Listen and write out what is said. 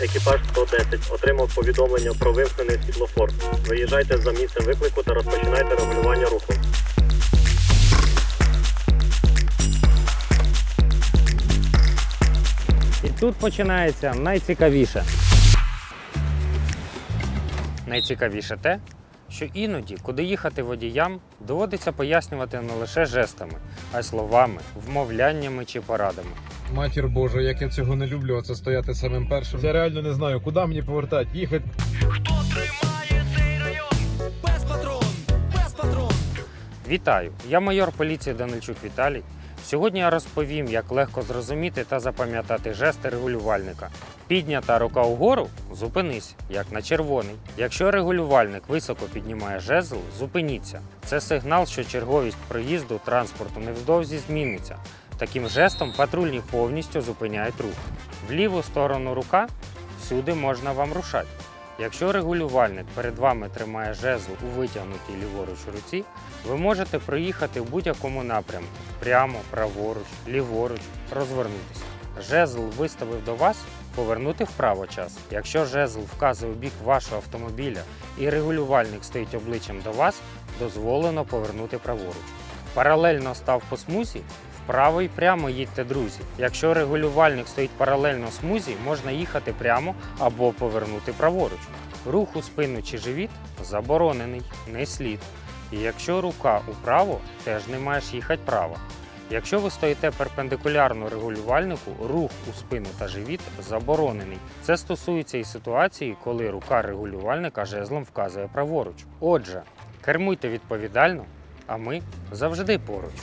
Екіпаж 110 отримав повідомлення про вимкнений світлофор. Виїжджайте за місцем виклику та розпочинайте регулювання руху. І тут починається найцікавіше. Найцікавіше те, що іноді, куди їхати водіям, доводиться пояснювати не лише жестами, а й словами, вмовляннями чи порадами. Матір Божа, як я цього не люблю, оце стояти самим першим. Я реально не знаю, куди мені повертати, їхати. Хто тримає цей район? Без патрон, без патрон. Вітаю! Я майор поліції Данильчук Віталій. Сьогодні я розповім, як легко зрозуміти та запам'ятати жести регулювальника. Піднята рука вгору зупинись, як на червоний. Якщо регулювальник високо піднімає жезл, зупиніться. Це сигнал, що черговість проїзду транспорту невдовзі зміниться. Таким жестом патрульні повністю зупиняють рух. В ліву сторону рука всюди можна вам рушати. Якщо регулювальник перед вами тримає жезл у витягнутій ліворуч руці, ви можете проїхати в будь-якому напрямку прямо, праворуч, ліворуч, розвернутися. Жезл виставив до вас, повернути вправо час. Якщо жезл вказує в бік вашого автомобіля і регулювальник стоїть обличчям до вас, дозволено повернути праворуч. Паралельно став по смузі, вправо і прямо їдьте, друзі. Якщо регулювальник стоїть паралельно смузі, можна їхати прямо або повернути праворуч. Рух у спину чи живіт заборонений, не слід. І якщо рука управо, теж не маєш їхати право. Якщо ви стоїте перпендикулярно регулювальнику, рух у спину та живіт заборонений. Це стосується і ситуації, коли рука регулювальника жезлом вказує праворуч. Отже, кермуйте відповідально, а ми завжди поруч.